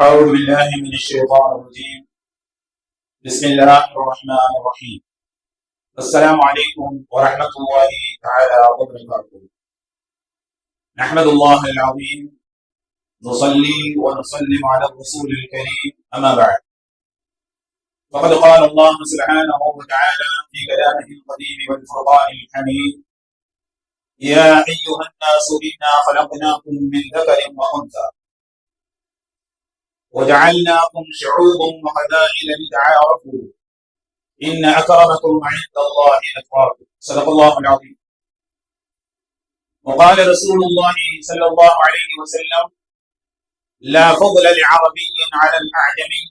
أعوذ بالله من الشيطان الرجيم. بسم الله الرحمن الرحيم. السلام عليكم ورحمة الله تعالى وبركاته. نحمد الله العظيم. نصلي ونسلم على الرسول الكريم. أما بعد. فقد قال الله سبحانه وتعالى في كلامه القديم والفرقان الحميد. يا أيها الناس إنا خلقناكم من ذكر وأنثى. وجعلناكم شعوبا وقبائل لتعارفوا. إن أكرمكم عند الله أتقاكم. صدق الله العظيم. وقال رسول الله صلى الله عليه وسلم لا فضل لعربي على الأعجمي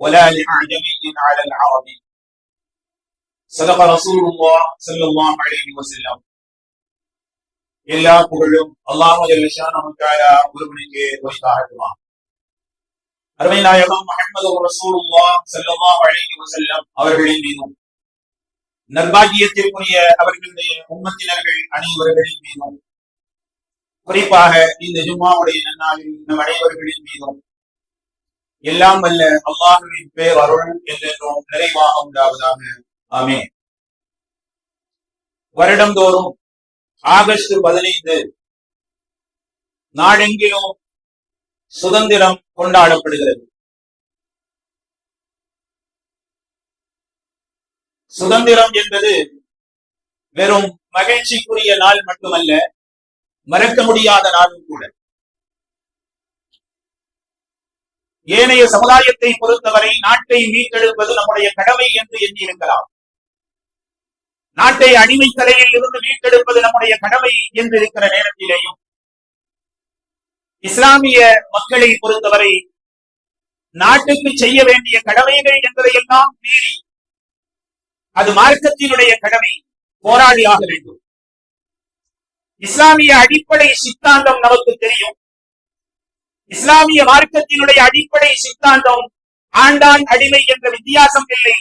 ولا لأعجمي على العربي. صدق رسول الله صلى الله عليه وسلم. എല്ലാ പുകഴും അള്ളാഹു ജലശാനമുണ്ടായ ഒരുവനിക്ക് വൈകാട്ടുമാണ് அருமை நாயகம் முகமது ரசூலுல்லா ஸல்லல்லாஹு அலைஹி வஸல்லம் அவர்களின் மீதும் நர்பாகியத்திற்குரிய அவர்களுடைய உம்மத்தினர்கள் அனைவர்களின் மீதும் குறிப்பாக இந்த ஜும்மாவுடைய நன்னாளில் நம் அனைவர்களின் மீதும் எல்லாம் வல்ல அல்லாஹுவின் பேர் அருள் என்றென்றும் நிறைவாக உண்டாவதாக. ஆமே வருடந்தோறும் ஆகஸ்ட் பதினைந்து நாடெங்கிலும் சுதந்திரம் கொண்டாடப்படுகிறது. சுதந்திரம் என்பது வெறும் மகிழ்ச்சிக்குரிய நாள் மட்டுமல்ல மறக்க முடியாத நாளும் கூட. ஏனைய சமுதாயத்தை பொறுத்தவரை நாட்டை மீட்டெடுப்பது நம்முடைய கடமை என்று எண்ணியிருக்கலாம். நாட்டை அடிமை தலையில் இருந்து மீட்டெடுப்பது நம்முடைய கடமை என்று இருக்கிற நேரத்திலேயும் இஸ்லாமிய மக்களை பொறுத்தவரை நாட்டுக்கு செய்ய வேண்டிய கடமைகள் என்பதையெல்லாம் மீறி அது மார்க்கத்தினுடைய கடமை போராடி ஆக வேண்டும். இஸ்லாமிய அடிப்படை சித்தாந்தம் நமக்கு தெரியும். இஸ்லாமிய மார்க்கத்தினுடைய அடிப்படை சித்தாந்தம் ஆண்டான் அடிமை என்ற வித்தியாசம் இல்லை.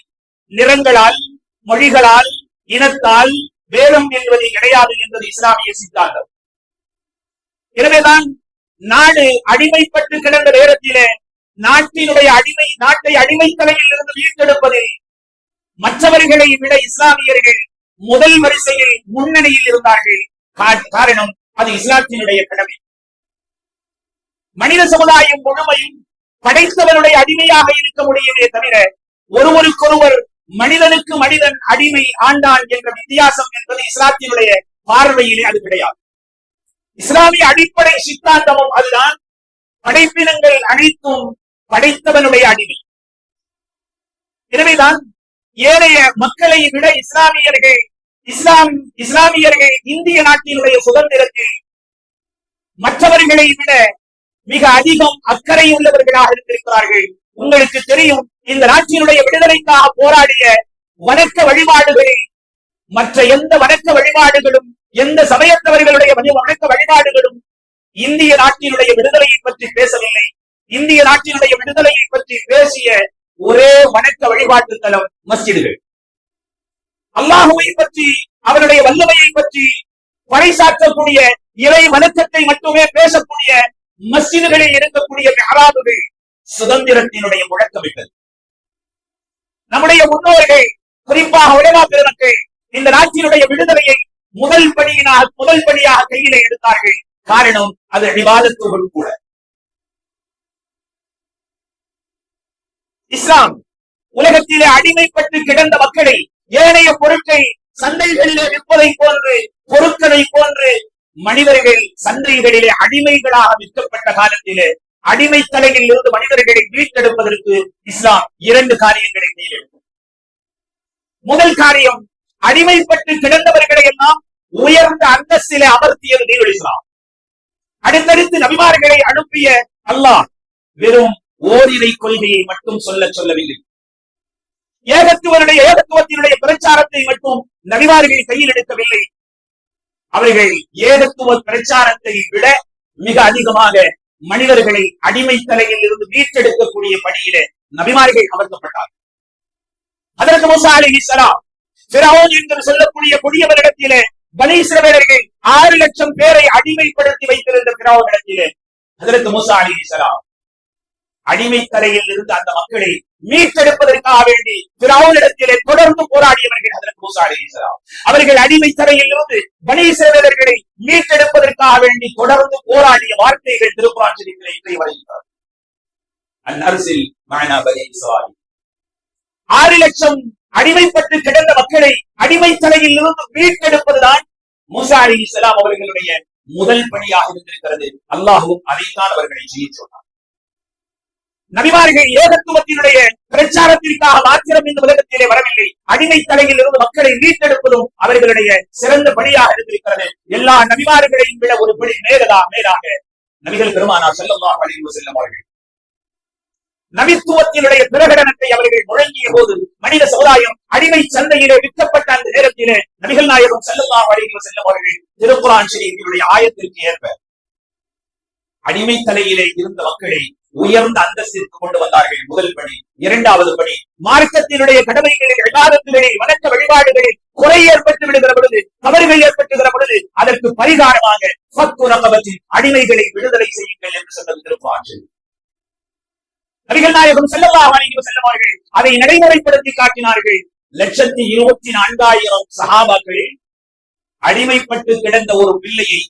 நிறங்களால் மொழிகளால் இனத்தால் வேதம் என்பது கிடையாது என்பது இஸ்லாமிய சித்தாந்தம். எனவேதான் நாடு அடிமைப்பட்டு கிடந்த நேரத்திலே நாட்டினுடைய அடிமை நாட்டை அடிமை தலையில் இருந்து மீட்டெடுப்பதில் மற்றவர்களை விட இஸ்லாமியர்கள் முதல் வரிசையில் முன்னணியில் இருந்தார்கள். காரணம் அது இஸ்லாத்தினுடைய கடமை. மனித சமுதாயம் முழுமையும் படைத்தவருடைய அடிமையாக இருக்க முடியுமே தவிர ஒருவருக்கொருவர் மனிதனுக்கு மனிதன் அடிமை ஆண்டான் என்ற வித்தியாசம் என்பது இஸ்லாத்தினுடைய பார்வையிலே அது கிடையாது. இஸ்லாமிய அடிப்படை சித்தாந்தமும் அதுதான். படைப்பினங்கள் அனைத்தும் படைத்தவனுடைய அடிமை. எனவேதான் ஏனைய மக்களை விட இஸ்லாமியர்கள் இஸ்லாம் இஸ்லாமியர்கள் இந்திய நாட்டினுடைய சுதந்திரத்தில் மற்றவர்களை விட மிக அதிகம் அக்கறை உள்ளவர்களாக இருந்திருக்கிறார்கள். உங்களுக்கு தெரியும் இந்த நாட்டினுடைய விடுதலைக்காக போராடிய வணக்க வழிபாடுகளில் மற்ற எந்த வணக்க வழிபாடுகளும் எந்த சமயத்தவர்களுடைய வணக்க வழிபாடுகளும் இந்திய நாட்டினுடைய விடுதலையை பற்றி பேசவில்லை. இந்திய நாட்டினுடைய விடுதலையை பற்றி பேசிய ஒரே வணக்க வழிபாட்டு தலம் மஸ்ஜிதுகள். அல்லாஹுவை பற்றி அவருடைய வல்லமையை பற்றி பறைசாற்றக்கூடிய இறை வணக்கத்தை மட்டுமே பேசக்கூடிய மஸ்ஜிதுகளில் இருக்கக்கூடிய மெஹராபுகள் சுதந்திரத்தினுடைய முழக்கமிட்டது. நம்முடைய முன்னோர்கள் குறிப்பாக உலகா பெருமக்கள் இந்த நாட்டினுடைய விடுதலையை முதல் படியினால் முதல் படியாக கையில எடுத்தார்கள். காரணம் அது விவாதத்துகள் கூட. இஸ்லாம் உலகத்திலே அடிமைப்பட்டு கிடந்த மக்களை ஏனைய பொருட்கள் சந்தைகளிலே விற்பதை போன்று பொருட்களை போன்று மனிதர்கள் சந்தைகளிலே அடிமைகளாக விற்கப்பட்ட காலத்திலே அடிமை தலையில் இருந்து மனிதர்களை மீட்டெடுப்பதற்கு இஸ்லாம் இரண்டு காரியங்களை செய்யும் முதல் காரியம் அடிமைப்பட்டு கிடந்தவர்களை எல்லாம் உயர்ந்த அந்தஸ்திலே அமர்த்தியது தீனுல் அடுத்தடுத்து நபிமார்களை அனுப்பிய அல்லாஹ் வெறும் ஓரிரை கொள்கையை மட்டும் சொல்ல சொல்லவில்லை. ஏகத்துவனுடைய ஏகத்துவத்தினுடைய பிரச்சாரத்தை மட்டும் நபிமார்கள் கையில் எடுக்கவில்லை. அவர்கள் ஏகத்துவ பிரச்சாரத்தை விட மிக அதிகமாக மனிதர்களை அடிமை தலையில் இருந்து மீட்டெடுக்கக்கூடிய பணியிலே நபிமார்கள் அமர்த்தப்பட்டார் அதற்கு முசா அலி இஸ்லாம் என்று சொல்லக்கூடிய கொடியவரிடத்திலே பலீஸ்வரர்கள் ஆறு லட்சம் பேரை அடிமைப்படுத்தி வைத்திருந்த பிராவனிடத்திலே அதற்கு முசா அலி இஸ்லாம் அடிமை தலையில் இருந்து அந்த மக்களை மீட்டெடுப்பதற்காக வேண்டி பிராவுனிடத்திலே தொடர்ந்து போராடியவர்கள் அதற்கு மூசா அலைஹிஸ்ஸலாம் அவர்கள் அடிமை தலையில் இருந்து பனி மீட்டெடுப்பதற்காக வேண்டி தொடர்ந்து போராடிய வார்த்தைகள் திருக்குறான் ஷரீஃபிலே இன்றைய வருகின்றார் அந்நரசில் மகனா பனி ஆறு லட்சம் அடிமைப்பட்டு கிடந்த மக்களை அடிமை தலையில் இருந்து மீட்டெடுப்பதுதான் மூசா அலி இஸ்லாம் அவர்களுடைய முதல் பணியாக இருந்திருக்கிறது. அல்லாஹும் அதைத்தான் அவர்களை செய்ய சொன்னார் நபிமார்கள் ஏகத்துவத்தினுடைய பிரச்சாரத்திற்காக மாத்திரம் இந்த உலகத்திலே வரவில்லை. அடிமை தலையில் இருந்து மக்களை மீட்டெடுப்பதும் அவர்களுடைய சிறந்த பணியாக இருந்திருக்கிறது. எல்லா நபிமார்களையும் விட ஒரு படி மேலதா மேலாக நபிகள் பெருமானார் செல்லல்லாஹு அலைஹி வஸல்லம் அவர்கள் நவித்துவத்தினுடைய பிரகடனத்தை அவர்கள் முழங்கிய போது மனித சமுதாயம் அடிமை சந்தையிலே விற்கப்பட்ட அந்த நேரத்திலே நபிகள் நாயகம் செல்லல்லா வழியில் செல்லும் அவர்கள் திருக்குரான் ஸ்ரீங்களுடைய ஆயத்திற்கு ஏற்ப அடிமை தலையிலே இருந்த மக்களை உயர்ந்த அந்தஸ்திற்கு கொண்டு வந்தார்கள். முதல் பணி இரண்டாவது பணி மார்க்கத்தினுடைய கடமைகளில் விவாதத்திலே வணக்க வழிபாடுகளில் குறை ஏற்பட்டு விடுகிற பொழுது தவறுகள் ஏற்பட்டுகிற பொழுது அதற்கு பரிகாரமாக அடிமைகளை விடுதலை செய்யுங்கள் என்று சொன்னது திருக்குரான் நபிகள் நாயகம் செல்லல்லாஹு அலைஹி அவர்கள் அதை நடைமுறைப்படுத்தி காட்டினார்கள். லட்சத்தி இருபத்தி நான்காயிரம் சஹாபாக்களில் அடிமைப்பட்டு கிடந்த ஒரு பிள்ளையை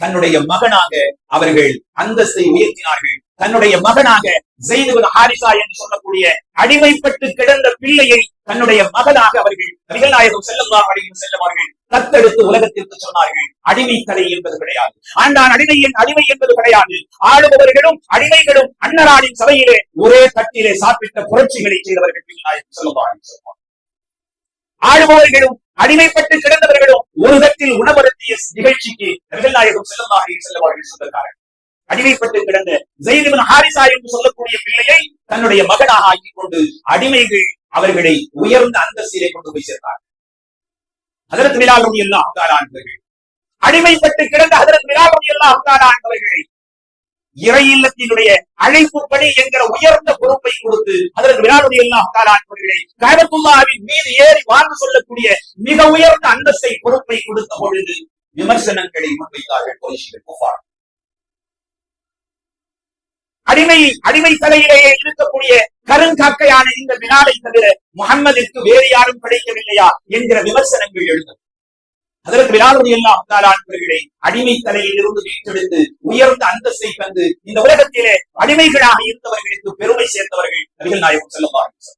தன்னுடைய மகனாக அவர்கள் அந்தஸ்தை உயர்த்தினார்கள். தன்னுடைய மகனாக செய்து ஹாரிசா என்று சொல்லக்கூடிய அடிமைப்பட்டு கிடந்த பிள்ளையை தன்னுடைய மகனாக அவர்கள் நிகழ்நாயகம் நாயகம் செல்லல்லாஹு அலைஹி தத்தெடுத்து உலகத்திற்கு சொன்னார்கள். அடிமை கலை என்பது கிடையாது. ஆண்டான் அடிமையின் அடிமை என்பது கிடையாது. ஆளுபவர்களும் அடிமைகளும் அன்னராளின் சபையிலே ஒரே தட்டிலே சாப்பிட்ட புரட்சிகளை செய்தவர்கள் நிகழ்நாயகம் நாயகம் ஆளுபவர்களும் அடிமைப்பட்டு கிடந்தவர்களும் ஒரு தட்டில் உணவருத்திய நிகழ்ச்சிக்கு நபிகள் நாயகம் செல்லமாக செல்லவார்கள் சொந்தக்காரர்கள் அடிமைப்பட்டு கிடந்த ஜெயிதிபின் ஹாரிசா என்று சொல்லக்கூடிய பிள்ளையை தன்னுடைய மகனாக ஆக்கிக் கொண்டு அடிமைகள் அவர்களை உயர்ந்த அந்தஸ்திலே கொண்டு போய் சேர்த்தார் அதற்கு விழாவுடைய ரலி அல்லாஹ் அடிமைப்பட்டு கிடந்த அதற்கு விழாவுடைய ரலி அல்லாஹ் இறை இல்லத்தினுடைய அழைப்பு என்கிற உயர்ந்த பொறுப்பை கொடுத்து அதற்கு விராலுடைய எல்லாம் காலாட்படுகளை காபத்துல்லாவின் மீது ஏறி வாழ்ந்து சொல்லக்கூடிய மிக உயர்ந்த அந்தஸ்தை பொறுப்பை கொடுத்த பொழுது விமர்சனங்களை முன்வைத்தார்கள் குறைஷிகள் குஃபார். அடிமை அடிமை தலையிலேயே இருக்கக்கூடிய கருங்காக்கையான இந்த வினாலை தவிர முகம்மதிற்கு வேறு யாரும் கிடைக்கவில்லையா என்கிற விமர்சனங்கள் எழுந்தது. அதற்கு விழாவுடைய எல்லாம் தாளான்பர்களை அடிமை தலையில் இருந்து மீட்டெடுத்து உயர்ந்த அந்தஸ்தை தந்து இந்த உலகத்திலே அடிமைகளாக இருந்தவர்களுக்கு பெருமை சேர்ந்தவர்கள் நபிகள் நாயகம் செல்லப்பார்கள்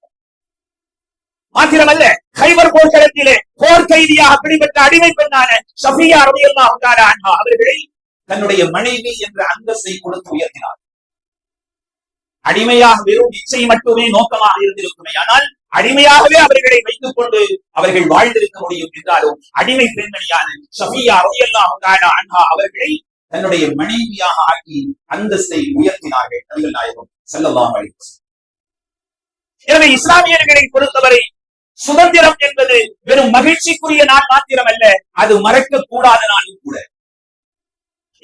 மாத்திரமல்ல கைவர் போர்க்களத்திலே போர் கைதியாக பிடிபட்ட அடிமை பெண்ணான சஃபியா ரலியல்லாஹு தஆலா அன்ஹா அவர்களை தன்னுடைய மனைவி என்ற அந்தஸ்தை கொடுத்து உயர்த்தினார். அடிமையாக வெறும் இச்சை மட்டுமே நோக்கமாக இருந்திருக்குமே ஆனால் அடிமையாகவே அவர்களை வைத்துக் கொண்டு அவர்கள் வாழ்ந்திருக்க முடியும் என்றாலும் அடிமை பெண்மணியான ஷஃபியா ரலியல்லாஹு அண்ணா அவர்களை தன்னுடைய மனைவியாக ஆக்கி அந்தஸ்தை உயர்த்தினார்கள். நபிகள் நாயகம் செல்லலாம் எனவே இஸ்லாமியர்களை பொறுத்தவரை சுதந்திரம் என்பது வெறும் மகிழ்ச்சிக்குரிய நாள் மாத்திரம் அல்ல அது மறக்க கூடாத நாள்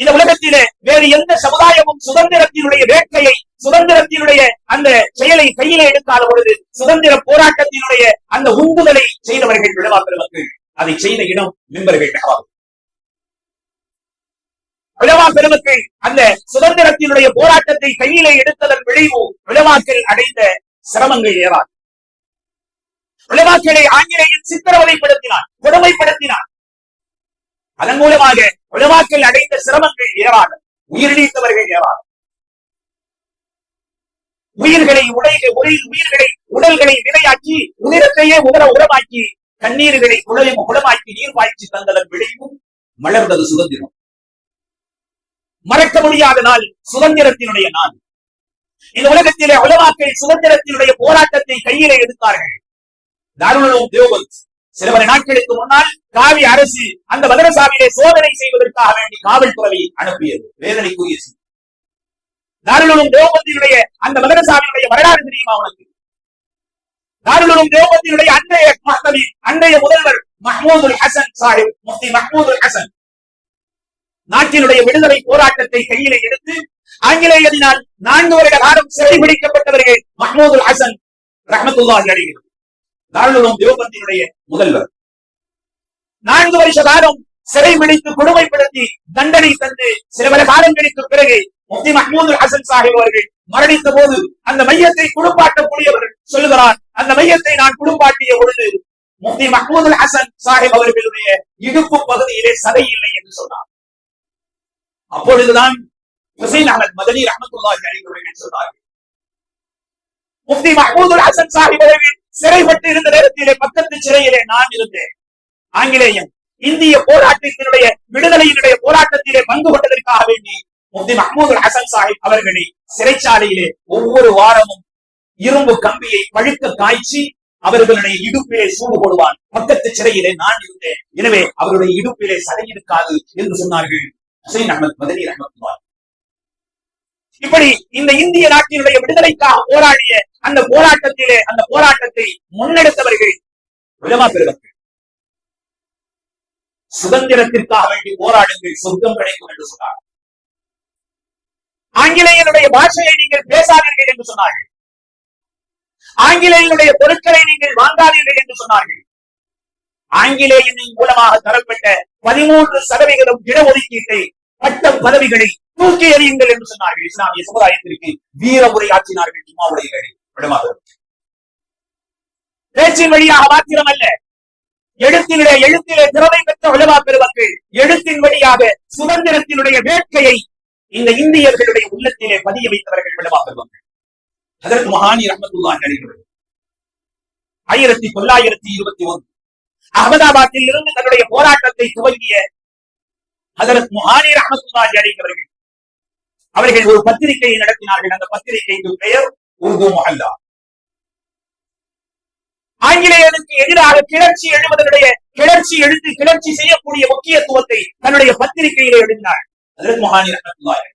இந்த உலகத்திலே வேறு எந்த சமுதாயமும் சுதந்திரத்தினுடைய வேட்கையை சுதந்திரத்தினுடைய அந்த செயலை கையிலே எடுக்காத பொழுது சுதந்திர போராட்டத்தினுடைய அந்த உந்துதலை செய்தவர்கள் விழவா பெருமக்கள் அதை செய்த இடம் மெம்பர்கள் மெஹவாது விழவா பெருமக்கள் அந்த சுதந்திரத்தினுடைய போராட்டத்தை கையிலே எடுத்ததன் விளைவு விழவாக்கள் அடைந்த சிரமங்கள் ஏறாது விழவாக்களை ஆங்கிலேயன் சித்திரவதைப்படுத்தினான் கொடுமைப்படுத்தினான். அதன் மூலமாக உலமாக்கள் அடைந்த சிரமங்கள் ஏராளம் உயிரிழந்தவர்கள் ஏராளம் உயிர்களை உடைய உயிர் உயிர்களை உடல்களை நிலையாக்கி உயிரத்தையே உதர உரமாக்கி கண்ணீர்களை குழையும் குளமாக்கி நீர் பாய்ச்சி தந்ததன் விளைவும் மலர்ந்தது சுதந்திரம். மறக்க முடியாத நாள் சுதந்திரத்தினுடைய நாள். இந்த உலகத்திலே உலவாக்கை சுதந்திரத்தினுடைய போராட்டத்தை கையிலே எடுத்தார்கள். தாருணம் தேவபந்த் சில பல நாட்களுக்கு முன்னால் காவி அரசு அந்த மதரசாவிலே சோதனை செய்வதற்காக வேண்டி காவல்துறை அனுப்பியது. வேதனைக்குரிய செய்தி. தேவபந்தியுடைய அந்த மதரசாவினுடைய வரலாறு தெரியுமா உனக்கு? தாருலும் தேவபந்தியுடைய அன்றைய மஹ்தவி அன்றைய முதல்வர் மஹ்மூதுல் ஹசன் சாஹிப் முஃப்தி மஹ்மூதுல் ஹசன். நாட்டினுடைய விடுதலை போராட்டத்தை கையிலே எடுத்து ஆங்கிலேயரினால் நான்கு வருட காலம் சிறைபிடிக்கப்பட்டவர்கள் மஹ்மூதுல் ஹசன் ரஹமத்துல்லாஹி அடைகிறது தாருலும் தேவபந்தியினுடைய முதல்வர். நான்கு வருஷ காலம் சிறை பிடித்து கொடுமைப்படுத்தி தண்டனை தந்து சில பல காலங்களுக்கு பிறகு முஃப்தி மஹமூது ஹசன் சாஹிப் அவர்கள் மரணித்த போது அந்த மையத்தை குடும்பாட்டக்கூடியவர் சொல்லுகிறார். அந்த மையத்தை நான் குடும்பாட்டிய பொழுது முஃப்தி மஹமூது ஹசன் சாஹிப் அவர்களுடைய இடுப்பு பகுதியிலே சதை இல்லை என்று சொன்னார். அப்பொழுதுதான் ஹுசைன் அகமது மதனி ரஹமத்துல்லாஹி அலைஹி அவர்கள் சொன்னார்கள். முஃப்தி மஹமூது ஹசன் சாஹிப் அவர்கள் சிறைப்பட்டு இருந்த நேரத்திலே பக்கத்து சிறையிலே நான் இருந்தேன். ஆங்கிலேயன் இந்திய போராட்டத்தினுடைய விடுதலையினுடைய போராட்டத்திலே பங்கு கொண்டதற்காக வேண்டி முப்தி மஹமூது ஹசன் சாஹிப் அவர்களை சிறைச்சாலையிலே ஒவ்வொரு வாரமும் இரும்பு கம்பியை பழுக்க காய்ச்சி அவர்களுடைய இடுப்பிலே சூடு போடுவான். பக்கத்து சிறையிலே நான் இருந்தேன். எனவே அவருடைய இடுப்பிலே சதை இருக்காது என்று சொன்னார்கள். ஹுசைன் அகமது மதனி ரஹமத்துல்லாஹி. இப்படி இந்த இந்திய நாட்டினுடைய விடுதலைக்காக போராடிய அந்த போராட்டத்திலே அந்த போராட்டத்தை முன்னெடுத்தவர்கள் உலமா பெருமக்கள். சுதந்திரத்திற்காக வேண்டி போராடுங்கள் சொர்க்கம் கிடைக்கும் என்று சொன்னார் ஆங்கிலேயனுடைய பாஷையை நீங்கள் பேசாதீர்கள் என்று சொன்னார்கள். ஆங்கிலேயனுடைய பொருட்களை நீங்கள் வாங்காதீர்கள் என்று சொன்னார்கள். ஆங்கிலேயனின் மூலமாக தரப்பட்ட பதிமூன்று சதவிகிதம் இடஒதுக்கீட்டை பட்ட பதவிகளை தூக்கி எறியுங்கள் என்று சொன்னார்கள். இஸ்லாமிய சமுதாயத்திற்கு வீர உரை ஆற்றினார்கள் ஜும்மாவுடைய விடமாக பேச்சின் வழியாக மாத்திரம் அல்ல எழுத்தினுடைய எழுத்திலே திறமை பெற்ற உலமா பெருமக்கள் எழுத்தின் வழியாக சுதந்திரத்தினுடைய வேட்கையை இந்த இந்தியர்களுடைய உள்ளத்திலே பதிய வைத்தவர்கள் விடமா பெருமக்கள். அதற்கு மகானி ரஹமத்துல்லா நடிகர்கள் ஆயிரத்தி தொள்ளாயிரத்தி இருபத்தி ஒன்று. அகமதாபாத்தில் இருந்து தன்னுடைய போராட்டத்தை துவங்கிய ஹசரத் முஹானி ரஹமத்துல்லாஹி அலைஹி அவர்கள். அவர்கள் ஒரு பத்திரிகையை நடத்தினார்கள். அந்த பத்திரிகையின் பெயர் உருது மஹல்லா. ஆங்கிலேயருக்கு எதிராக கிளர்ச்சி எழுவதனுடைய கிளர்ச்சி எழுத்து கிளர்ச்சி செய்யக்கூடிய முக்கியத்துவத்தை தன்னுடைய பத்திரிகையிலே எழுதினார். ஹதரத் முஹானி ரஹமத்துல்லாஹி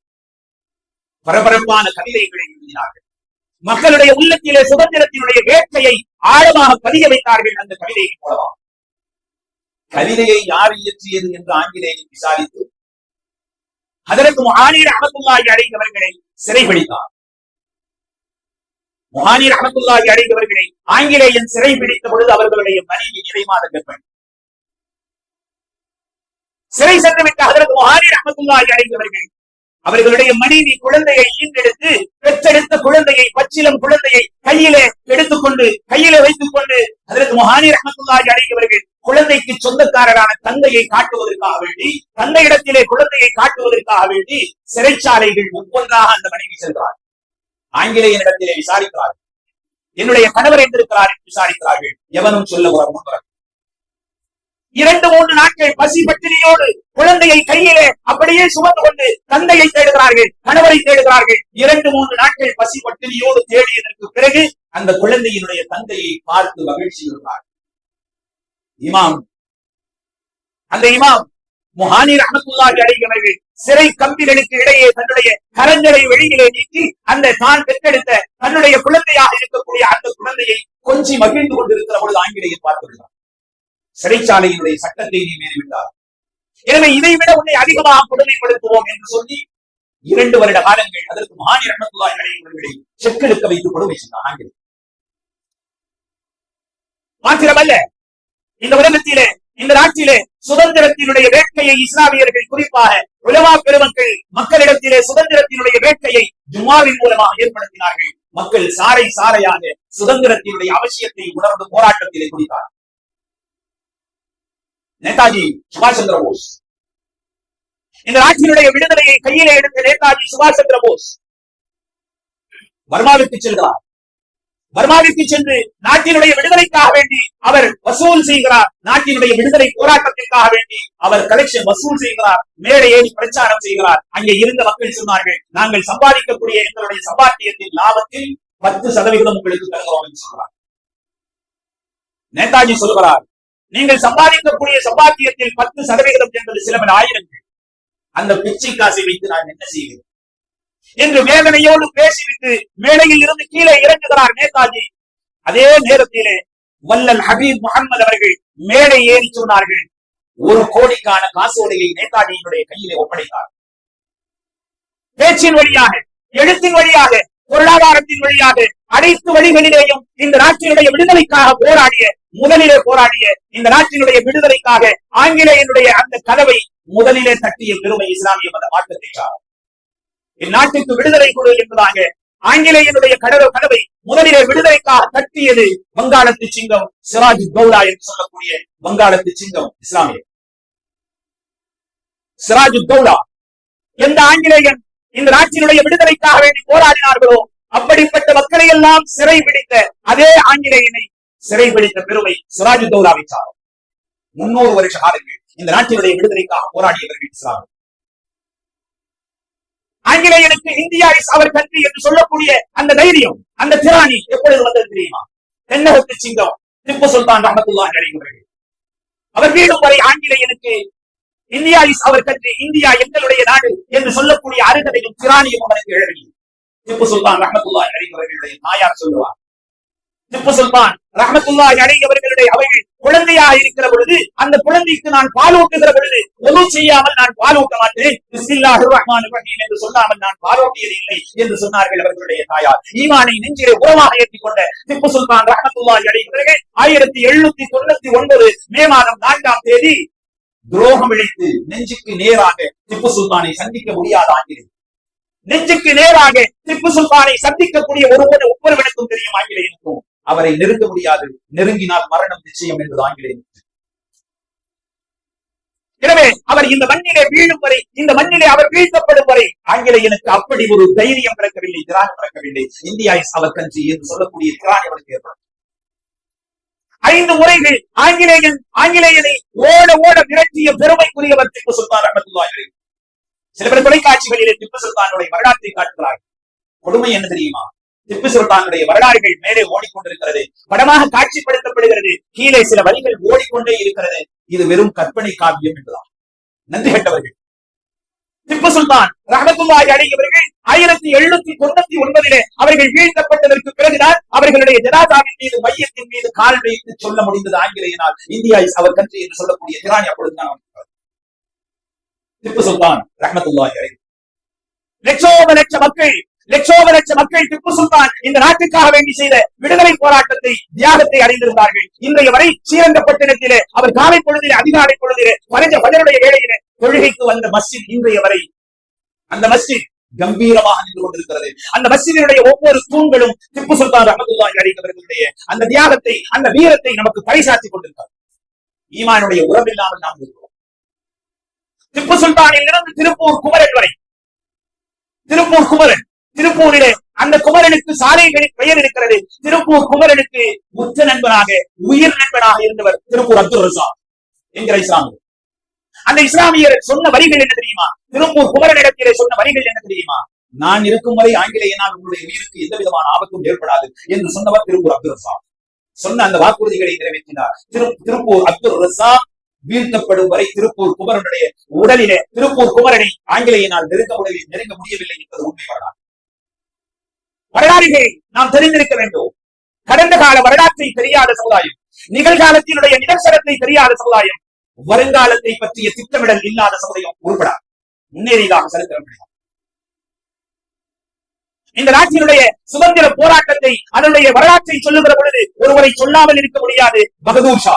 பரபரப்பான கவிதைகளை எழுதினார்கள். மக்களுடைய உள்ளத்திலே சுதந்திரத்தினுடைய வேட்கையை ஆழமாக பதிய வைத்தார்கள் அந்த கவிதையின் மூலமாக கவிதையை யார் இயற்றியது என்று ஆங்கிலேயன் விசாரித்து அதற்கு முஹானீர் அஹமத்துல்லாஹி அடைந்தவர்களை சிறைபிடித்தார். முஹானீர் அஹமத்துல்லாஹி அடைந்தவர்களை ஆங்கிலேயன் சிறை பிடித்த பொழுது அவர்களுடைய மனைவி நிறைமாத கர்ப்பணி. சிறை சென்றுவிட்ட அதற்கு முஹானீர் அஹமத்துல்லாஹி அடைந்தவர்கள் அவர்களுடைய மனைவி குழந்தையை ஈன்றெடுத்து பெற்றெடுத்த குழந்தையை பச்சிலம் குழந்தையை கையிலே எடுத்துக்கொண்டு கையிலே வைத்துக் கொண்டு அதற்கு முஹானி ரஹமத்துல்லாஹி அடைந்தவர்கள் குழந்தைக்கு சொந்தக்காரரான தந்தையை காட்டுவதற்காக வேண்டி தந்தையிடத்திலே குழந்தையை காட்டுவதற்காக வேண்டி சிறைச்சாலைகள் ஒவ்வொன்றாக அந்த மனைவி சென்றார் ஆங்கிலேயனிடத்திலே விசாரிக்கிறார்கள். என்னுடைய கணவர் என்றிருக்கிறார் என்று விசாரிக்கிறார்கள். எவனும் சொல்ல முன்வர இரண்டு மூன்று நாட்கள் பசி பட்டினியோடு குழந்தையை கையிலே அப்படியே சுமந்து கொண்டு தந்தையை தேடுகிறார்கள் கணவரை தேடுகிறார்கள். இரண்டு மூன்று நாட்கள் பசி பட்டினியோடு தேடியதற்கு பிறகு அந்த குழந்தையினுடைய தந்தையை பார்த்து மகிழ்ச்சி இருந்தார் இமாம் அந்த இமாம் முஹானிர் ரஹமத்துல்லாஹி அலைஹி சிறை கம்பிகளுக்கு இடையே தன்னுடைய கரங்களை வெளியிலே நீக்கி அந்த தான் பெற்றெடுத்த தன்னுடைய குழந்தையாக இருக்கக்கூடிய அந்த குழந்தையை கொஞ்சி மகிழ்ந்து கொண்டிருக்கிற பொழுது ஆங்கிலேயர் பார்த்துள்ளார் சிறைச்சாலையினுடைய சட்டத்தை நீ மீறிவிட்டார் எனவே இதை விட உன்னை அதிகமாக கொடுமைப்படுத்துவோம் என்று சொல்லி இரண்டு வருட காலங்கள் அதற்கு மாநிலங்களை ரஹமத்துல்லாஹி செக்கெடுக்க வைத்து கொடுமை செய்தார் மாத்திரமல்ல இந்த உலகத்திலே இந்த நாட்டிலே சுதந்திரத்தினுடைய வேட்கையை இஸ்லாமியர்கள் குறிப்பாக உலமா பெருமக்கள் மக்களிடத்திலே சுதந்திரத்தினுடைய வேட்கையை ஜுமாவின் மூலமாக ஏற்படுத்தினார்கள். மக்கள் சாறை சாறையாக சுதந்திரத்தினுடைய அவசியத்தை உணர்ந்து போராட்டத்திலே குறித்தார் நேதாஜி சுபாஷ் சந்திர போஸ். இந்த நாட்டினுடைய விடுதலையை கையிலே எடுத்த நேதாஜி சுபாஷ் சந்திர போஸ். பர்மாவிற்கு செல்கிறார். பர்மாவிற்கு சென்று நாட்டினுடைய விடுதலைக்காக வேண்டி அவர் வசூல் செய்கிறார். நாட்டினுடைய விடுதலை போராட்டத்திற்காக வேண்டி அவர் கலெக்ஷன் வசூல் செய்கிறார். மேடை ஏறி பிரச்சாரம் செய்கிறார். அங்கே இருந்த மக்கள் சொன்னார்கள் நாங்கள் சம்பாதிக்கக்கூடிய எங்களுடைய சம்பாத்தியத்தின் லாபத்தில் பத்து சதவிகிதம் உங்களுக்கு தருகிறோம் என்று சொல்றார் நேதாஜி சொல்கிறார் நீங்கள் சம்பாதிக்கக்கூடிய சம்பாத்தியத்தில் பத்து சதவிகிதம் என்பது சில பல ஆயிரங்கள். அந்த பிச்சை காசை வைத்து நான் என்ன செய்கிறேன் என்று வேதனையோடு பேசிவிட்டு மேடையில் இருந்து கீழே இறங்குகிறார் நேதாஜி. அதே நேரத்திலே வல்லல் ஹபீப் முகமது அவர்கள் மேடை ஏறி சொன்னார்கள். ஒரு கோடிக்கான காசோலையை நேதாஜியினுடைய கையிலே ஒப்படைத்தார். பேச்சின் வழியாக எழுத்தின் வழியாக பொருளாதாரத்தின் வழியாக அனைத்து வழிகளிலேயும் இந்த நாட்டினுடைய விடுதலைக்காக போராடிய முதலிலே போராடிய இந்த நாட்டினுடைய விடுதலைக்காக ஆங்கிலேயனுடைய அந்த கதவை முதலிலே தட்டிய பெருமை இஸ்லாமிய மத மாற்றத்தை இந்நாட்டுக்கு விடுதலை கொடு என்பதாக ஆங்கிலேயனுடைய கடவு கதவை முதலிலே விடுதலைக்காக தட்டியது வங்காளத்து சிங்கம் சிராஜ் கவுலா என்று சொல்லக்கூடிய வங்காளத்து சிங்கம் இஸ்லாமிய சிராஜ் கவுலா எந்த ஆங்கிலேயன் இந்த நாட்டினுடைய விடுதலைக்காக வேண்டி போராடினார்களோ அப்படிப்பட்ட மக்களை எல்லாம் சிறை பிடித்த அதே ஆங்கிலேயனை சிறை பிடித்த பெருமை சிராஜு தௌலாவை சாரும். முன்னூறு வருஷ காலங்கள் இந்த நாட்டினுடைய விடுதலைக்காக போராடியவர்கள் இஸ்லாம் ஆங்கிலேயனுக்கு இந்தியா இஸ் அவர் கண்ட்ரி என்று சொல்லக்கூடிய அந்த தைரியம் அந்த திராணி எப்பொழுது வந்தது தெரியுமா? தென்னகத்து சிங்கம் திப்பு சுல்தான் ரஹமத்துல்லா நடைமுறைகள் அவர் வீடும் வரை ஆங்கிலேயனுக்கு India is our country India எங்களுடைய நாடு என்று சொல்லக்கூடிய அருகதையும் திராணியும் அவனுக்கு எழவில்லை. திப்பு சுல்தான் ரஹமத்துல்லா நடைமுறைகளுடைய நாயார் சொல்லுவார் திப்பு சுல்தான் ரஹமத்துல்லா அடைந்தவர்களுடைய அவைகள் குழந்தையாக இருக்கிற பொழுது அந்த குழந்தைக்கு நான் பாலூட்டுகிற பொழுது ஒது செய்யாமல் நான் பாலூட்ட மாட்டேன். பிஸ்மில்லாஹிர் ரஹீம் என்று சொல்லாமல் நான் பாலூட்டியது இல்லை என்று சொன்னார்கள் அவர்களுடைய தாயார். ஈமானை நெஞ்சிலே உரமாக ஏற்றிக் கொண்ட திப்பு சுல்தான் ரஹமத்துல்லா அடைந்தவர்கள் ஆயிரத்தி எழுநூத்தி தொண்ணூத்தி ஒன்பது மே மாதம் நான்காம் தேதி துரோகம் இழைத்து நெஞ்சுக்கு நேராக திப்பு சுல்தானை சந்திக்க முடியாத ஆங்கிலேயர் நெஞ்சுக்கு நேராக திப்பு சுல்தானை சந்திக்கக்கூடிய ஒருவன் ஒவ்வொருவனுக்கும் தெரியும் ஆங்கிலேயனுக்கும். அவரை நெருங்க முடியாது. நெருங்கினால் மரணம் நிச்சயம் என்பது ஆங்கிலேயன் எனவே அவர் இந்த மண்ணிலே வீழும் வரை இந்த மண்ணிலே அவர் வீழ்த்தப்படும் வரை ஆங்கிலேயனுக்கு அப்படி ஒரு தைரியம் பிறக்கவில்லை திராணி பிறக்கவில்லை. இந்தியா இஸ் அவர் கஞ்சி என்று சொல்லக்கூடிய திராணி அவருக்கு ஏற்படும். ஐந்து முறைகள் ஆங்கிலேயன் ஆங்கிலேயனை ஓட ஓட விரட்டிய பெருமைக்குரியவர் திப்பு சுல்தான் ரஹமத்துல்லாஹி சில பேர் தொலைக்காட்சிகளிலே திப்பு சுல்தானுடைய வரலாற்றை காட்டுகிறார்கள். கொடுமை என்ன தெரியுமா? திப்பு சுல்தானுடைய வரலாறுகள் மேலே ஓடிக்கொண்டிருக்கிறது. படமாக காட்சிப்படுத்தப்படுகிறது. கீழே சில வரிகள் ஓடிக்கொண்டே இருக்கிறது. இது வெறும் கற்பனை காவியம் என்றுதான் நன்றி கெட்டவர்கள். திப்பு சுல்தான் ரஹமத்துல்லாஹி அலைஹி ஆயிரத்தி எழுநூத்தி தொண்ணூத்தி ஒன்பதிலே அவர்கள் வீழ்த்தப்பட்டதற்கு பிறகுதான் அவர்களுடைய ஜனாதாவின் மீது மையத்தின் மீது கால் வைத்து சொல்ல முடிந்தது ஆங்கிலேயனால். இந்தியா இஸ் அவர் கண்ட்ரி என்று சொல்லக்கூடிய திராணி அப்பொழுதுதான் திப்பு சுல்தான் ரஹமத்துல்லாஹி அலைஹி. லட்சோப லட்ச மக்கள் லட்சோப லட்ச மக்கள் திப்பு சுல்தான் இந்த நாட்டுக்காக வேண்டி செய்த விடுதலை போராட்டத்தை தியாகத்தை அடைந்திருந்தார்கள். இன்றைய வரை ஸ்ரீரங்கப்பட்டினத்திலே அவர் காலை பொழுதிலே அதிகாலை பொழுதிலே வரைஞ்ச பஜனுடைய வேலையிலே தொழுகைக்கு வந்த மஸ்ஜித் இன்றைய வரை. அந்த மஸ்ஜித் கம்பீரமாக நின்று கொண்டிருக்கிறது. அந்த மஸ்ஜிதினுடைய ஒவ்வொரு தூண்களும் திப்பு சுல்தான் ரஹமத்துல்லாஹி அறிந்தவர்களுடைய அந்த தியாகத்தை அந்த வீரத்தை நமக்கு பறைசாத்தி கொண்டிருக்கிறது. ஈமானுடைய உறவில்லாமல் நாம் இருக்கிறோம். திப்பு சுல்தானில் இருந்து திருப்பூர் குமரன் வரை. திருப்பூர் குமரன். திருப்பூரிலே அந்த குமரனுக்கு சாலைகளின் பெயர் இருக்கிறது. திருப்பூர் குமரனுக்கு உச்ச நண்பனாக உயிர் நண்பனாக இருந்தவர் திருப்பூர் அப்துல் ரசா என்கிற இஸ்லாமியர். அந்த இஸ்லாமியர் சொன்ன வரிகள் என்ன தெரியுமா? திருப்பூர் குமரனிடத்திலே சொன்ன வரிகள் என்ன தெரியுமா? நான் இருக்கும் வரை ஆங்கிலேயனால் உங்களுடைய உயிருக்கு எந்த விதமான ஆபத்தும் ஏற்படாது என்று சொன்னவர் திருப்பூர் அப்துல் ரசா சொன்ன அந்த வாக்குறுதிகளை நிறைவேற்றினார். திரு திருப்பூர் அப்துல் ரசா வீழ்த்தப்படும் வரை திருப்பூர் குமரனுடைய உடலிலே திருப்பூர் குமரனை ஆங்கிலேயனால் நெருங்க முடியவில்லை என்பது உண்மை வரலாறு வரலாறுகளை நாம் தெரிந்திருக்க வேண்டும். கடந்த கால வரலாற்றை தெரியாத சமுதாயம் நிகழ்காலத்தினுடைய நிதர்சனத்தை தெரியாத சமுதாயம் வருங்காலத்தை பற்றிய திட்டமிடல் இல்லாத சமுதாயம் உருப்படா முன்னேறியதாக சரித்திரம் கிடையாது. இந்த நாட்டினுடைய சுதந்திர போராட்டத்தை அதனுடைய வரலாற்றை சொல்லுகிற பொழுது ஒருவரை சொல்லாமல் இருக்க முடியாது பகதூர் ஷா.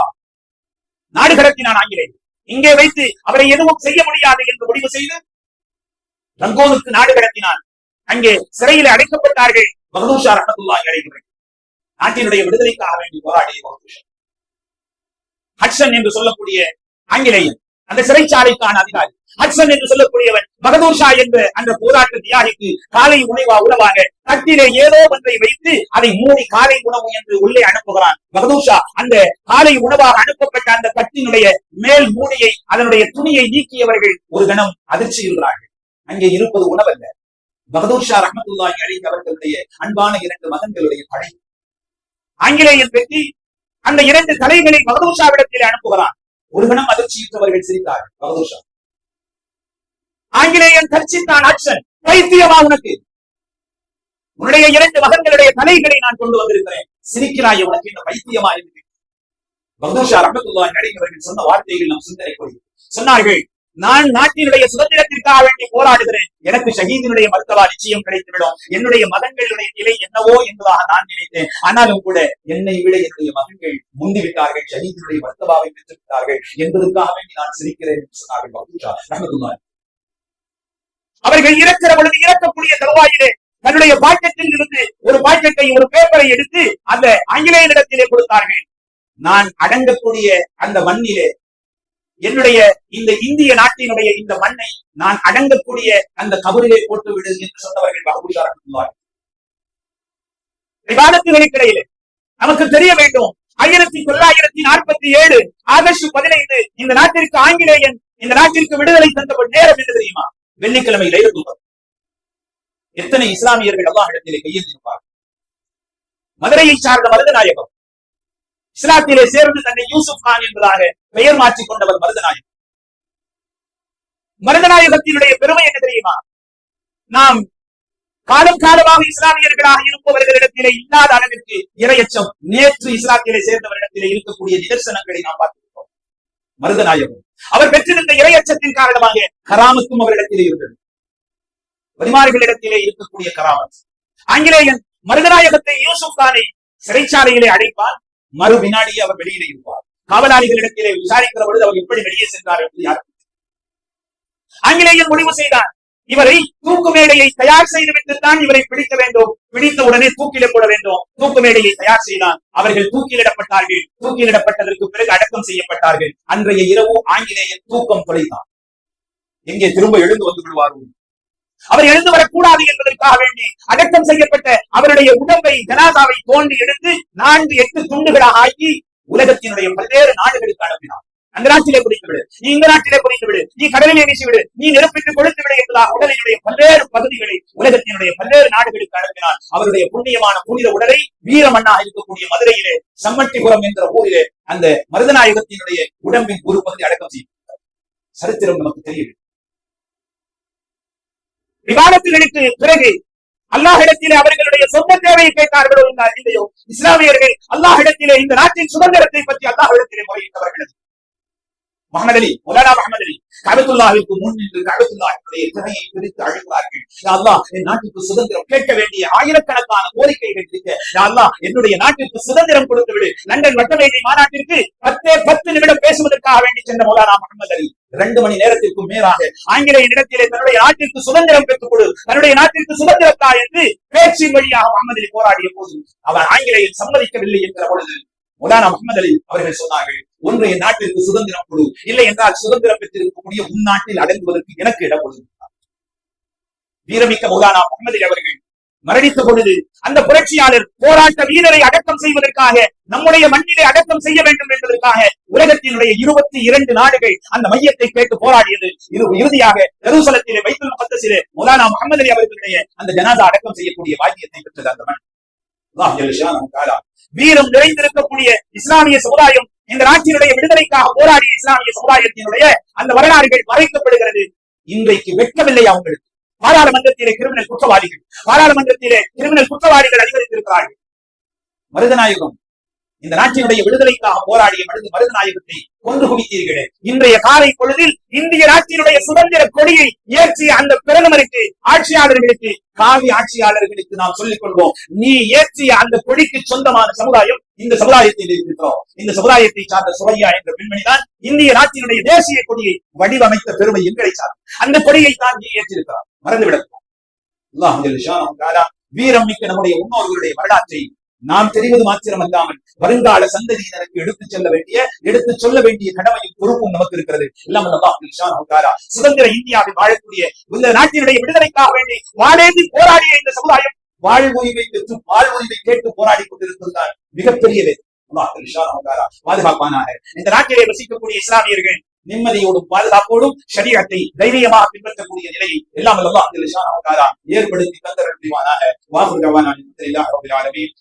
நாடு கடத்தினான் ஆங்கிலேயர் இங்கே வைத்து அவரை எதுவும் செய்ய முடியாது என்று முடிவு செய்து ரங்கோனுக்கு நாடு கடத்தினான். அங்கே சிறையில் அடைக்கப்பட்டார்கள் மகதூஷா ஷா ரஹமத்துல்லாஹி நாட்டினுடைய விடுதலைக்காக வேண்டி போராடிய பகதூர் ஹட்சன் என்று சொல்லக்கூடிய ஆங்கிலேயன் அந்த சிறைச்சாலைக்கான அதிகாரி. ஹட்சன் என்று சொல்லக்கூடியவன் மகதூஷா என்று என்ற அந்த போராட்ட தியாகிக்கு காலை உணவா உணவாக தட்டிலே ஏதோ ஒன்றை வைத்து அதை மூடி காலை உணவு என்று உள்ளே அனுப்புகிறான் மகதூஷா அந்த காலை உணவாக அனுப்பப்பட்ட அந்த தட்டினுடைய மேல் மூடியை அதனுடைய துணியை நீக்கியவர்கள் ஒரு கணம் அதிர்ச்சியுள்ளார்கள் அங்கே இருப்பது உணவல்ல. பகதூர் ஷா ரஹமத்துல்லாஹி அலைஹி அவர்களுடைய அன்பான இரண்டு மகன்களுடைய படை. ஆங்கிலேயன் வெற்றி அந்த இரண்டு தலைகளை பகதூர் ஷாவிடத்திலே அனுப்புகிறான். ஒரு கணம் அதிர்ச்சியுற்றவர்கள் சிரித்தார்கள். பகதூர் ஷா. ஆங்கிலேயன் தர்ச்சித்தான் அச்சன் பைத்தியமா உனக்கு. உன்னுடைய இரண்டு மகன்களுடைய தலைகளை நான் கொண்டு வந்திருக்கிறேன். சிரிக்கிறாய் உனக்கு இந்த பைத்தியமா இருக்கு பகதூர் ஷா ரஹமத்துல்லாஹி அலைஹி அவர்கள் சொன்ன வார்த்தைகள் நம் சிந்தனை கொள்ளும் சொன்னார்கள் நான் நாட்டினுடைய சுதந்திரத்திற்காக வேண்டி போராடுகிறேன். எனக்கு ஷஹீதினுடைய மருத்துவா நிச்சயம் கிடைத்துவிடும். என்னுடைய மதங்களுடைய நிலை என்னவோ என்பதாக நான் நினைத்தேன். ஆனாலும் கூட என்னை விட என்னுடைய மகன்கள் முந்திவிட்டார்கள். ஷஹீதினுடைய மருத்துவாவை பெற்று விட்டார்கள் என்பதற்காக வேண்டி நான் சிரிக்கிறேன் என்று சொன்னார்கள் பகதூர் ஷா அவர்கள் இறக்கிற பொழுது இறக்கக்கூடிய தருவாயிலே தன்னுடைய பாக்கெட்டில் இருந்து ஒரு பாக்கெட்டை ஒரு பேப்பரை எடுத்து அந்த ஆங்கிலேயனிடத்திலே கொடுத்தார்கள். நான் அடங்கக்கூடிய அந்த மண்ணிலே என்னுடைய இந்த இந்திய நாட்டினுடைய இந்த மண்ணை நான் அடங்கக்கூடிய அந்த கபரிலே போட்டு விடு என்று சொன்னவர்கள் வகுப்புகாரர்கள் விவாதத்துகளுக்கு நமக்கு தெரிய வேண்டும் ஆயிரத்தி தொள்ளாயிரத்தி நாற்பத்தி ஏழு ஆகஸ்ட் பதினைந்து இந்த நாட்டிற்கு ஆங்கிலேயன் இந்த நாட்டிற்கு விடுதலை தந்த நேரம் என்று தெரியுமா? வெள்ளிக்கிழமை லைலத்துல் எத்தனை இஸ்லாமியர்கள் அல்லாஹிடத்திலே இடத்திலே மதுரையை சார்ந்த மருதநாயகம் இஸ்லாத்திலே சேர்ந்து தன்னை யூசுப் கான் என்பதாக பெயர் மாற்றிக் கொண்டவர் மருதநாயகம். மருதநாயகத்தினுடைய பெருமை என்ன தெரியுமா? நாம் காலம் காலமாக இஸ்லாமியர்களாக இருப்பவர்களிடத்திலே இல்லாத அளவிற்கு இரையச்சம் நேற்று இஸ்லாத்திலே சேர்ந்தவரிடத்திலே இருக்கக்கூடிய நிதர்சனங்களை நாம் பார்த்திருக்கோம் மருதநாயகம். அவர் பெற்றிருந்த இரையச்சத்தின் காரணமாக கராமத்தும் அவரிடத்திலே இருந்தது. பரிமாறுகளிடத்திலே இருக்கக்கூடிய கராமத். ஆங்கிலேயன் மருதநாயகத்தை யூசுப் கானை சிறைச்சாலையிலே அடைப்பான். மறு வினாடியே அவர் வெளியிலே இருப்பார். காவலாளிகளிடத்திலே விசாரிக்கிற பொழுது அவர் எப்படி வெளியே சென்றார் என்று யார் ஆங்கிலேயர் முடிவு செய்தார். இவரை தூக்கு மேடையை தயார் செய்துவிட்டு தான் இவரை பிடிக்க வேண்டும். பிடித்த உடனே தூக்கில போட வேண்டும். தூக்கு மேடையை தயார் செய்தான் அவர்கள் தூக்கிலிடப்பட்டார்கள் தூக்கிலிடப்பட்டதற்கு பிறகு அடக்கம் செய்யப்பட்டார்கள். அன்றைய இரவு ஆங்கிலேயர் தூக்கம் தொலைத்தான் எங்கே திரும்ப எழுந்து வந்து விடுவார்கள் அவர் எழுந்து வரக்கூடாது என்பதற்காக வேண்டி அடக்கம் செய்யப்பட்ட அவருடைய உடம்பை ஜனாதாவை தோண்டி எடுத்து நான்கு எட்டு துண்டுகளாக ஆக்கி உலகத்தினுடைய பல்வேறு நாடுகளுக்கு அனுப்பினார். அந்த நாட்டிலே புரிந்து விடு. நீ இந்த நாட்டிலே புரிந்து விடு. நீ கடலிலே வீசி விடு. நீ நெருப்பிட்டு கொடுத்து விடு என்பதாக உடலினுடைய பல்வேறு பகுதிகளை உலகத்தினுடைய பல்வேறு நாடுகளுக்கு அனுப்பினார். அவருடைய புண்ணியமான புனித உடலை வீரமண்ணா இருக்கக்கூடிய மதுரையிலே சம்மட்டிபுரம் என்ற ஊரிலே அந்த மருதநாயகத்தினுடைய உடம்பின் ஒரு பகுதி அடக்கம் செய்யப்பட்டார் சரித்திரம் நமக்கு தெரியவில்லை விவாதத்துகளுக்கு பிறகு அல்லாஹிடத்திலே அவர்களுடைய சொந்த தேவையை கேட்டார்களோ இல்லையோ இஸ்லாமியர்கள் அல்லாஹிடத்திலே இந்த நாட்டின் சுதந்திரத்தை பற்றி அல்லாஹிடத்திலே முறையிட்டவர்கள். முகமது அலி முலானா முகமது அலி கபத்துல்லாவிற்கு முன் நின்று கபத்துல்லாவினுடைய திரையை பிரித்து அழுகிறார்கள் அல்லா என் நாட்டுக்கு சுதந்திரம் கேட்க வேண்டிய ஆயிரக்கணக்கான கோரிக்கைகள் இருக்க அல்லா என்னுடைய நாட்டிற்கு சுதந்திரம் கொடுத்து விடு. லண்டன் வட்டமேஜை மாநாட்டிற்கு பத்தே பத்து நிமிடம் பேசுவதற்காக வேண்டி சென்ற மௌலானா முகமது அலி. இரண்டு மணி நேரத்திற்கும் மேலாக ஆங்கிலேய இடத்திலே தன்னுடைய நாட்டிற்கு சுதந்திரம் பெற்றுக் கொடு. தன்னுடைய நாட்டிற்கு சுதந்திரத்தா என்று பேச்சின் வழியாக முகமது அலி போராடிய போது அவர் ஆங்கிலேயர் சம்மதிக்கவில்லை என்கிற பொழுது மௌலானா முகமது அலி அவர்கள் சொன்னார்கள் ஒன்று என் நாட்டிற்கு சுதந்திரம் கொடு. இல்லை என்றால் சுதந்திரம் பெற்றிருக்கக்கூடிய உன் நாட்டில் அடங்குவதற்கு எனக்கு இடம் கொடுத்தார் வீரமிக்க மௌலானா முகமது அலி அவர்கள் மரணித்த பொழுது அந்த புரட்சியாளர் போராட்ட வீரரை அடக்கம் செய்வதற்காக நம்முடைய மண்ணிலே அடக்கம் செய்ய வேண்டும் என்பதற்காக உலகத்தினுடைய இருபத்தி இரண்டு நாடுகள் அந்த மையத்தை கேட்டு போராடியது. இது இறுதியாக ஜெருசலத்திலே வைத்து பத்தசிலே மௌலானா முகமது அலி அவர்களுடைய அந்த ஜனாதா அடக்கம் செய்யக்கூடிய பாக்கியத்தை பெற்றது அந்த மண். வீரம் நிறைந்திருக்கக்கூடிய இஸ்லாமிய சமுதாயம் இந்த நாட்டினுடைய விடுதலைக்காக போராடிய இஸ்லாமிய சமுதாயத்தினுடைய அந்த வரலாறுகள் மறைக்கப்படுகிறது. இன்றைக்கு வெட்கவில்லை அவங்களுக்கு. பாராளுமன்றத்திலே கிரிமினல் குற்றவாளிகள் பாராளுமன்றத்திலே கிரிமினல் குற்றவாளிகள் அதிகரித்திருக்கிறார்கள். மருதநாயகம் இந்த நாட்டினுடைய விடுதலைக்காக போராடிய மருது மருதநாயகத்தை கொண்டு குவித்தீர்களே. இன்றைய காலை பொழுதில் இந்திய நாட்டினுடைய சுதந்திர கொடியை ஏற்றிய அந்த பிரதமருக்கு ஆட்சியாளர்களுக்கு காவி ஆட்சியாளர்களுக்கு நாம் சொல்லிக் கொள்வோம். நீ ஏற்றிய அந்த கொடிக்கு சொந்தமான சமுதாயம் இந்த சமுதாயத்தில் இருக்கிறோம் இந்த சமுதாயத்தை சார்ந்த சுவையா என்ற பெண்மணிதான் இந்திய நாட்டினுடைய தேசிய கொடியை வடிவமைத்த பெருமை எங்களை சார்ந்த. அந்த கொடியை தான் நீ ஏற்றிருக்கிறார் மறந்துவிடக்கூடாது வீரம் மிக்க நம்முடைய முன்னோர்களுடைய வரலாற்றை நாம் தெரிவது மாத்திரம் அல்லாமல் வருங்கால சந்ததியினருக்கு எடுத்துச் செல்ல வேண்டிய எடுத்துச் சொல்ல வேண்டிய கடமையும் பொறுப்பும் நமக்கு இருக்கிறது. எல்லாம் அல்லாஹ் சுதந்திர இந்தியாவில் வாழக்கூடிய இந்த நாட்டினுடைய விடுதலைக்காக வேண்டி வாழேந்தி போராடிய இந்த சமுதாயம் வாழ்வுரிமை பெற்று வாழ்வுரிமை கேட்டு போராடி கொண்டிருப்பதுதான் மிகப்பெரிய பாதுகாப்பானாக. இந்த நாட்டிலே வசிக்கக்கூடிய இஸ்லாமியர்கள் நிம்மதியோடும் பாதுகாப்போடும் சரீரத்தை தைரியமாக பின்பற்றக்கூடிய நிலையை எல்லாம் அல்லாஹ் ஜல்ல ஷானஹு தஆலா ஏற்படுத்தி தந்தரல் புரிவானாக. வாஹு தவானா அல்ஹம்துலில்லாஹி ரப்பில் ஆலமீன்.